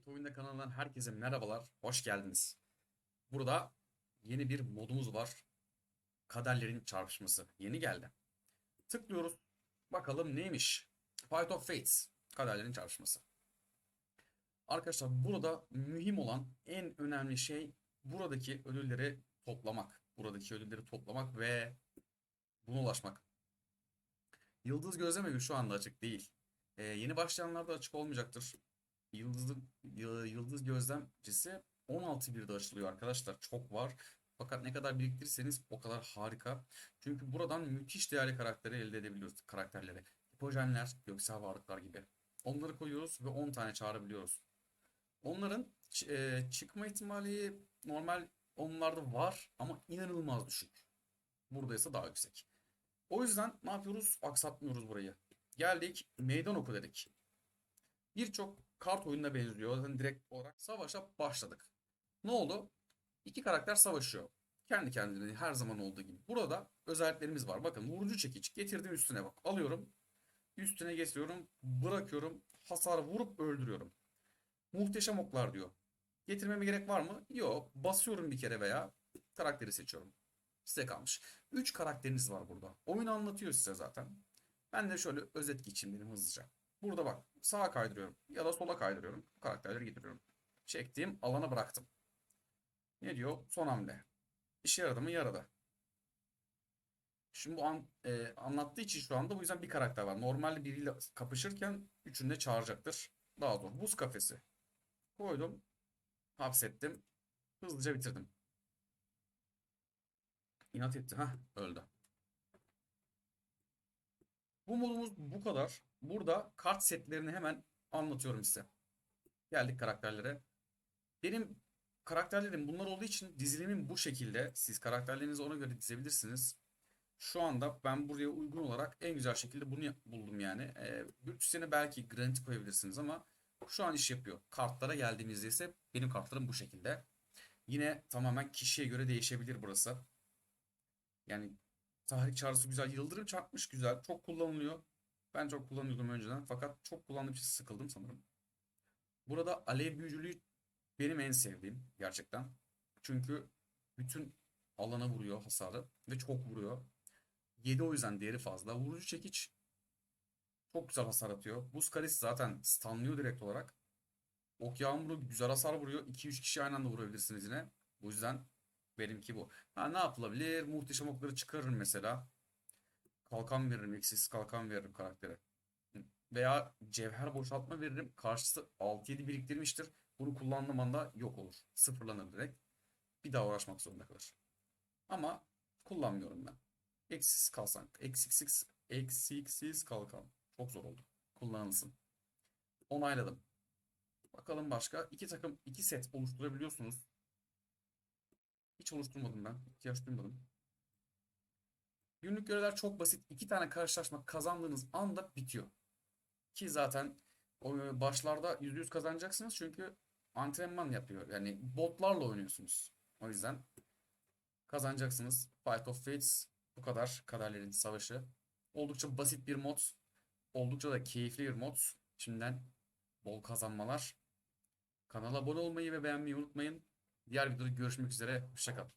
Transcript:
Bit Oyunda kanalından herkese merhabalar, hoş geldiniz. Burada yeni bir modumuz var. Kaderlerin çarpışması. Yeni geldi. Tıklıyoruz. Bakalım neymiş? Fight of Fates. Kaderlerin çarpışması. Arkadaşlar burada mühim olan en önemli şey buradaki ödülleri toplamak. Buradaki ödülleri toplamak ve buna ulaşmak. Yıldız gözleme şu anda açık değil. Ee, yeni başlayanlarda açık olmayacaktır. Yıldız, yıldız gözlemcisi 16.1'de açılıyor arkadaşlar. Çok var. Fakat ne kadar biriktirirseniz o kadar harika. Çünkü buradan müthiş değerli karakteri elde edebiliyoruz. Karakterleri. Hipojenler, göksel varlıklar gibi. Onları koyuyoruz ve 10 tane çağırabiliyoruz. Onların e, çıkma ihtimali normal onlarda var ama inanılmaz düşük. Burada ise daha yüksek. O yüzden ne yapıyoruz? Aksatmıyoruz burayı. Geldik meydan oku dedik. Birçok kart oyununa benziyor. Zaten direkt olarak savaşa başladık. Ne oldu? İki karakter savaşıyor. Kendi kendine her zaman olduğu gibi. Burada özelliklerimiz var. Bakın vurucu çekiç. Getirdim üstüne bak. Alıyorum. Üstüne getiriyorum. Bırakıyorum. Hasar vurup öldürüyorum. Muhteşem oklar diyor. Getirmeme gerek var mı? Yok. Basıyorum bir kere veya karakteri seçiyorum. Size kalmış. 3 karakteriniz var burada. Oyun anlatıyor size zaten. Ben de şöyle özet geçeyim dedim hızlıca. Burada bak sağa kaydırıyorum ya da sola kaydırıyorum. Bu karakterleri getiriyorum. Çektiğim alana bıraktım. Ne diyor? Son hamle. İşe yaradı mı? Yaradı. Şimdi bu an, e, anlattığı için şu anda bu yüzden bir karakter var. Normalde biriyle kapışırken üçünü de çağıracaktır. Daha zor. Buz kafesi. Koydum. Hapsettim. Hızlıca bitirdim. İnat etti. Hah öldü. Bu modumuz bu kadar. Burada kart setlerini hemen anlatıyorum size. Geldik karakterlere. Benim karakterlerim bunlar olduğu için dizilimim bu şekilde. Siz karakterlerinizi ona göre dizebilirsiniz. Şu anda ben buraya uygun olarak en güzel şekilde bunu buldum yani. Ee, üstüne belki granit koyabilirsiniz ama şu an iş yapıyor. Kartlara geldiğimizde ise benim kartlarım bu şekilde. Yine tamamen kişiye göre değişebilir burası. Yani tahrik çağrısı güzel. Yıldırım çarpmış güzel. Çok kullanılıyor. Ben çok kullanıyordum önceden. Fakat çok kullandığım için sıkıldım sanırım. Burada alev büyücülüğü benim en sevdiğim gerçekten. Çünkü bütün alana vuruyor hasarı ve çok vuruyor. 7 o yüzden değeri fazla. Vurucu çekiç çok güzel hasar atıyor. Buz karesi zaten stunlıyor direkt olarak. Ok yağmuru güzel hasar vuruyor. 2-3 kişi aynı anda vurabilirsiniz yine. Bu yüzden benimki bu. Ha, ne yapılabilir? Muhteşem okları çıkarırım mesela. Kalkan veririm. Eksiksiz kalkan veririm karaktere. Veya cevher boşaltma veririm. Karşısı 6-7 biriktirmiştir. Bunu kullandığım anda yok olur. Sıfırlanır direkt. Bir daha uğraşmak zorunda kalır. Ama kullanmıyorum ben. Eksiksiz kalsan. Eksiksiz, eksiksiz kalkan. Çok zor oldu. Kullanılsın. Onayladım. Bakalım başka. iki takım, iki set oluşturabiliyorsunuz. Hiç oluşturmadım ben. İhtiyaç duymadım. Günlük görevler çok basit. İki tane karşılaşma kazandığınız anda bitiyor. Ki zaten o başlarda %100 kazanacaksınız çünkü antrenman yapıyor. Yani botlarla oynuyorsunuz. O yüzden kazanacaksınız. Fight of Fates bu kadar. Kaderlerin Savaşı. Oldukça basit bir mod. Oldukça da keyifli bir mod. Şimdiden bol kazanmalar. Kanala abone olmayı ve beğenmeyi unutmayın. Diğer videoda görüşmek üzere. Hoşçakalın.